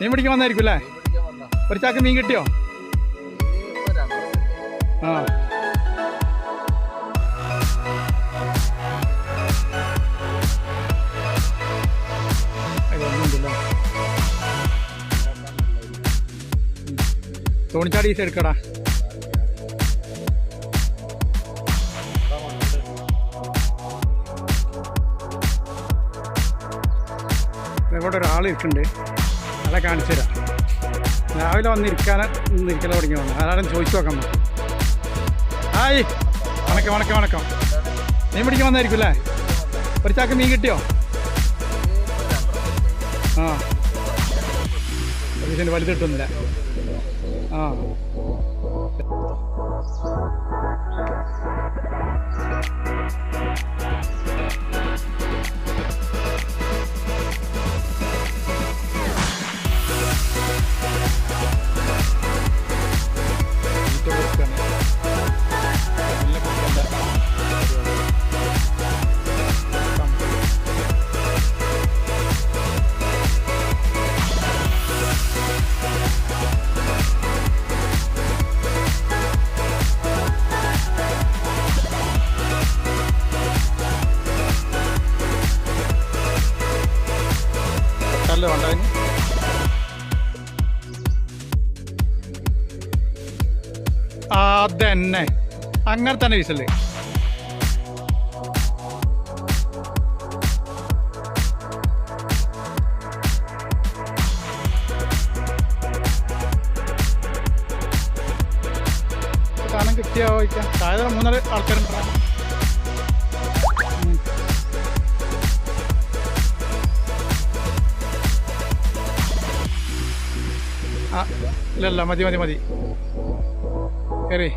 മീൻ പിടിക്കാൻ വന്നായിരിക്കും അല്ലേ? ഒരു ചാക്ക് മീൻ കിട്ടിയോ? ആ. തോണിച്ചാടി ഈ സൈഡ് ഇവിടെ ഒരാൾ ഇരിക്കുന്നുണ്ട്. അയാളെ കാണിച്ചു തരാം. രാവിലെ വന്നിരിക്കാൻ ഇരിക്കല തുടങ്ങി വന്നു ആരാടും ചോദിച്ചു നോക്കാം. ഹായ്. വണക്കം വണക്കം വണക്കം. മീൻ പിടിക്കാൻ വന്നായിരിക്കും അല്ലേ ഒരു ചാക്ക് മീൻ കിട്ടിയോ? ആ. വലുത് കിട്ടുന്നില്ല. ആ. അതിന് ആ, അതന്നെ. അങ്ങനെ തന്നെ വീസല്ലേ സാധനം കിട്ടിയാ ചോദിക്കാം. താഴെ മൂന്നാൽ ആൾക്കാരുണ്ടോ. ഇല്ലല്ല മതി മതി മതി. കയറി